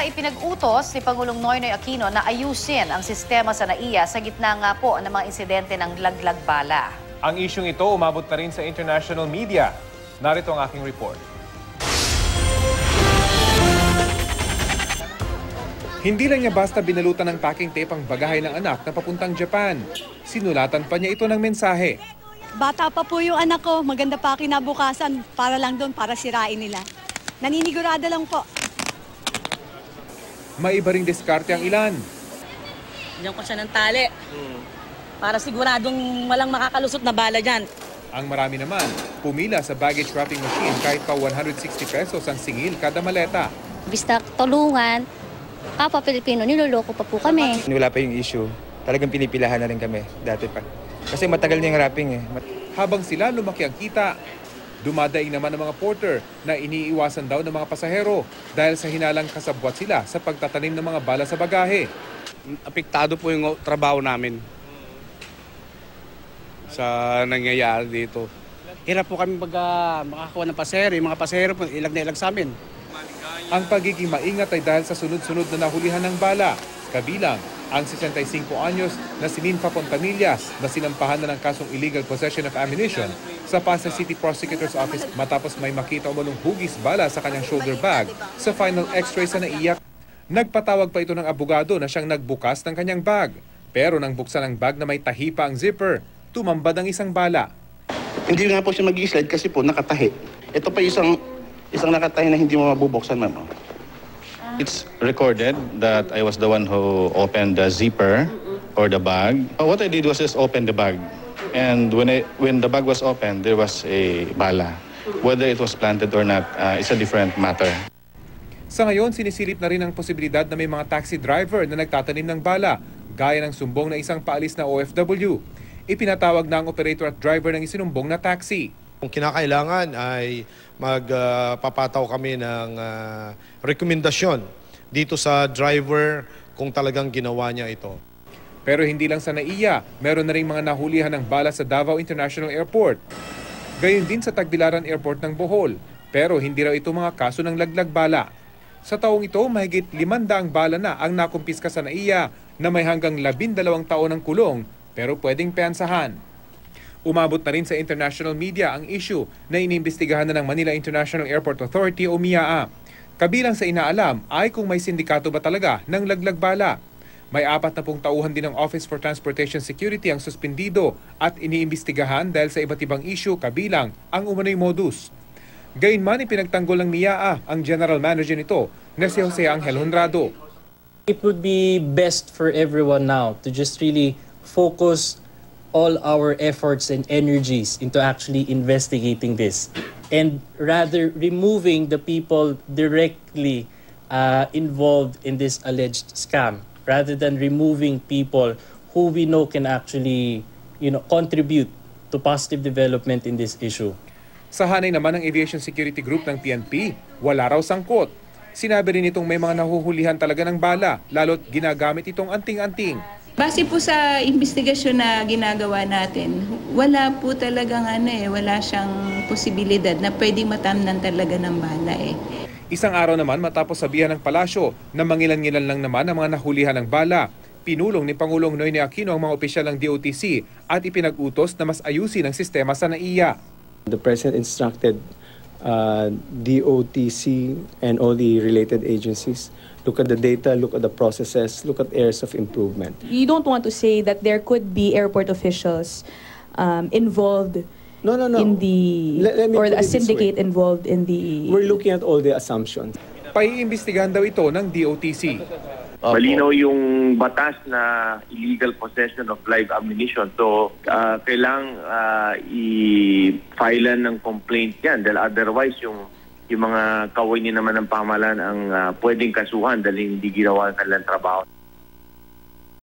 Samantala, ipinag-utos ni Pangulong Noynoy Aquino na ayusin ang sistema sa NAIA sa gitna nga po ng mga insidente ng laglag bala. Ang isyong ito umabot na rin sa international media. Narito ang aking report. Hindi lang niya basta binalutan ng packing tape ang bagahay ng anak na papuntang Japan. Sinulatan pa niya ito ng mensahe. Bata pa po yung anak ko, maganda pa kinabukasan para lang doon, para sirain nila. Naninigurado lang po. Maiba ring diskarte ang ilan. Diyan ko siya ng tali. Para siguradong walang makakalusot na bala dyan. Ang marami naman, pumila sa baggage wrapping machine kahit pa 160 pesos ang singil kada maleta. Bista tulungan, kapwa Pilipino, niloloko pa po kami. Wala pa yung issue. Talagang pinipilahan na rin kami dati pa. Kasi matagal na yung wrapping eh. Habang sila lumaki ang kita, dumadaing naman ang mga porter na iniiwasan daw ng mga pasahero dahil sa hinalang kasabwat sila sa pagtatanim ng mga bala sa bagahe. apektado po yung trabaho namin sa nangyayari dito. Hirap po kami pag ah, makakuha ng pasahero. Yung mga pasahero po, ilag na ilag sa amin. Ang pagiging maingat ay dahil sa sunod-sunod na nahulihan ng bala. Kabilang ang 65 anyos na si Ninfa Pontanillas na sinampahan na ng kasong illegal possession of ammunition sa Pasay City Prosecutor's Office matapos may makita umunong hugis bala sa kanyang shoulder bag sa final x-ray sa naiyak. Nagpatawag pa ito ng abogado na siyang nagbukas ng kanyang bag. Pero nang buksan ang bag na may tahi pa ang zipper, tumambad ang isang bala. Hindi nga po siya mag-slide kasi po nakatahi. Ito pa isang isang nakatahi na hindi mo mabubuksan, ma'am. It's recorded that I was the one who opened the zipper or the bag. Uh, What I did was just open the bag. And when, I, when the bag was opened, there was a bala. Whether it was planted or not uh, is a different matter. Sa ngayon, sinisilip na rin ang posibilidad na may mga taxi driver na nagtatanim ng bala, gaya ng sumbong na isang paalis na OFW. Ipinatawag na ang operator at driver ng isinumbong na taxi. Kung kinakailangan ay magpapataw kami ng ah, rekomendasyon dito sa driver kung talagang ginawa niya ito. Pero hindi lang sa NAIA, meron na rin mga nahulihan ng bala sa Davao International Airport. Gayon din sa Tagbilaran Airport ng Bohol. Pero hindi raw ito mga kaso ng laglag bala. Sa taong ito, mahigit 500 bala na ang nakumpiska sa NAIA na may hanggang 12 taon ng kulong pero pwedeng pensahan. Umabot na rin sa international media ang issue na inimbestigahan na ng Manila International Airport Authority o MIAA. Kabilang sa inaalam ay kung may sindikato ba talaga ng laglag bala. May apat na pong tauhan din ng Office for Transportation Security ang suspendido at iniimbestigahan dahil sa iba't ibang issue kabilang ang umano'y modus. Gayunman ipinagtanggol ng MIAA ang general manager nito na si Jose Angel Honrado. it would be best for everyone now to just really focus all our efforts and energies into actually investigating this and rather removing the people directly uh, involved in this alleged scam rather than removing people who we know can actually you know contribute to positive development in this issue Sa hanay naman ng Aviation Security Group ng PNP, wala raw sangkot. Sinabi rin itong may mga nahuhulihan talaga ng bala, lalo't ginagamit itong anting-anting. Base po sa investigasyon na ginagawa natin, wala po talagang ano eh, wala siyang posibilidad na pwedeng matamnan talaga ng bala eh. Isang araw naman matapos sabihan ng palasyo na mangilan-ngilan lang naman ang mga nahulihan ng bala. Pinulong ni Pangulong Noyne Aquino ang mga opisyal ng DOTC at ipinag-utos na mas ayusin ang sistema sa NAIA. The President instructed uh, DOTC and all the related agencies look at the data, look at the processes, look at areas of improvement. You don't want to say that there could be airport officials um, involved No, no, no. in the Let- let or a syndicate involved in the We're looking at all the assumptions. Paiimbestigahan daw ito ng DOTC. Malinaw yung batas na illegal possession of live ammunition. So, uh, kailang uh, i-filean ng complaint yan dahil otherwise yung yung mga kawani naman ng pamalan ang uh, pwedeng kasuhan dahil hindi ginawa ang kanilang trabaho.